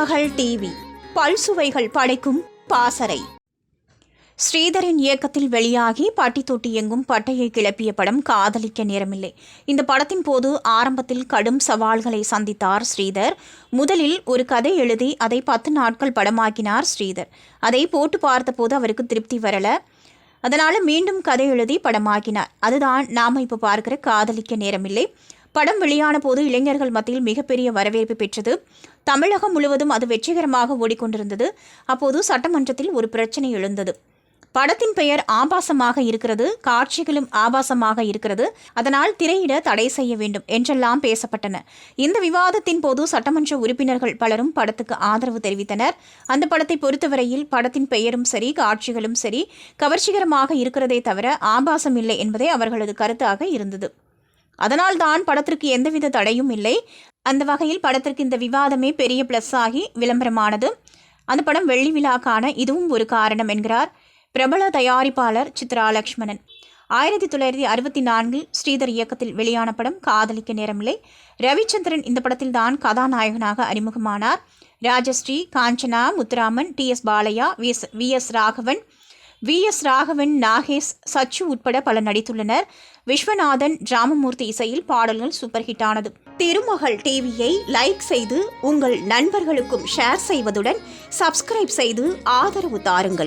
மகள் டிவி. பல்சுவைகள் படைக்கும் பாசறை. ஸ்ரீதரின் இயக்கத்தில் வெளியாகி பாட்டி தொட்டி எங்கும் பட்டையை கிளப்பிய படம் காதலிக்க நேரமில்லை. இந்த படத்தின் போது ஆரம்பத்தில் கடும் சவால்களை சந்தித்தார் ஸ்ரீதர். முதலில் ஒரு கதை எழுதி அதை பத்து நாட்கள் படமாக்கினார் ஸ்ரீதர். அதை போட்டு பார்த்தபோது அவருக்கு திருப்தி வரல. அதனால மீண்டும் கதை எழுதி படமாக்கினார். அதுதான் நாம இப்போ பார்க்கிற காதலிக்க நேரமில்லை. படம் வெளியான போது இளைஞர்கள் மத்தியில் மிகப்பெரிய வரவேற்பு பெற்றது. தமிழகம் முழுவதும் அது வெற்றிகரமாக ஓடிக்கொண்டிருந்தது. அப்போது சட்டமன்றத்தில் ஒரு பிரச்சனை எழுந்தது. படத்தின் பெயர் ஆபாசமாக இருக்கிறது. காட்சிகளும் ஆபாசமாக இருக்கிறது. அதனால் திரையிட தடை செய்ய வேண்டும் என்றெல்லாம் பேசப்பட்டன. இந்த விவாதத்தின் போது சட்டமன்ற உறுப்பினர்கள் பலரும் படத்துக்கு ஆதரவு தெரிவித்தனர். அந்த படத்தை பொறுத்தவரையில் படத்தின் பெயரும் சரி காட்சிகளும் சரி கவர்ச்சிகரமாக இருக்கிறதே தவிர ஆபாசம் இல்லை என்பதே அவர்களது கருத்தாக இருந்தது. அதனால்தான் படத்திற்கு எந்தவித தடையும் இல்லை. அந்த வகையில் படத்திற்கு இந்த விவாதமே பெரிய ப்ளஸ் ஆகி விளம்பரமானது. அந்த படம் வெள்ளி விழாக்கான இதுவும் ஒரு காரணம் என்கிறார் பிரபல தயாரிப்பாளர் சித்ரா லக்ஷ்மணன் ஆயிரத்தி தொள்ளாயிரத்தி அறுபத்தி நான்கில் ஸ்ரீதர் இயக்கத்தில் வெளியான படம் காதலிக்க நேரமில்லை. ரவிச்சந்திரன் இந்த படத்தில் தான் கதாநாயகனாக அறிமுகமானார். Rajasree Kanchana Muthuraman T S Balaiah V S V S Raghavan V. S. Raghavan Nagesh Sachu உட்பட பலர் நடித்துள்ளனர். விஸ்வநாதன் ராமமூர்த்தி இசையில் பாடல்கள் சூப்பர் ஹிட் ஆனது. திருமகள் டிவியை லைக் செய்து உங்கள் நண்பர்களுக்கும் ஷேர் செய்வதுடன் சப்ஸ்கிரைப் செய்து ஆதரவு தாருங்கள்.